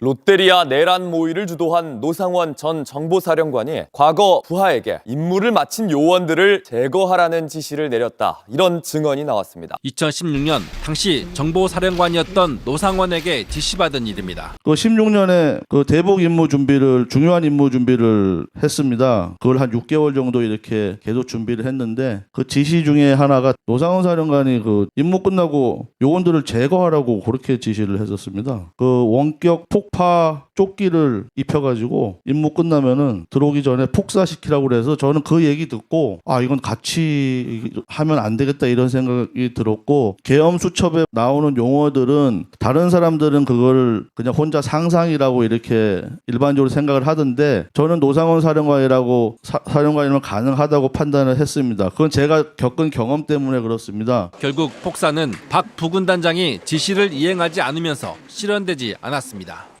롯데리아 내란 모의를 주도한 노상원 전 정보사령관이 과거 부하에게 임무를 마친 요원들을 제거하라는 지시를 내렸다. 이런 증언이 나왔습니다. 2016년 당시 정보사령관이었던 노상원에게 지시받은 일입니다. 그 16년에 그 대북 임무 준비를 중요한 임무 준비를 했습니다. 그걸 한 6개월 정도 이렇게 계속 준비를 했는데 그 지시 중에 하나가 노상원 사령관이 그 임무 끝나고 요원들을 제거하라고 그렇게 지시를 했었습니다. 그 원격 폭파 조끼를 입혀가지고 임무 끝나면은 들어오기 전에 폭사시키라고 그래서 저는 그 얘기 듣고 아 이건 같이 하면 안 되겠다 이런 생각이 들었고 계엄 수첩에 나오는 용어들은 다른 사람들은 그거를 그냥 혼자 상상이라고 이렇게 일반적으로 생각을 하던데 저는 노상원 사령관이라고 사, 사령관이면 가능하다고 판단을 했습니다. 그건 제가 겪은 경험 때문에 그렇습니다. 결국 폭사는 박 부군단장이 지시를 이행하지 않으면서 실현되지 않았습니다.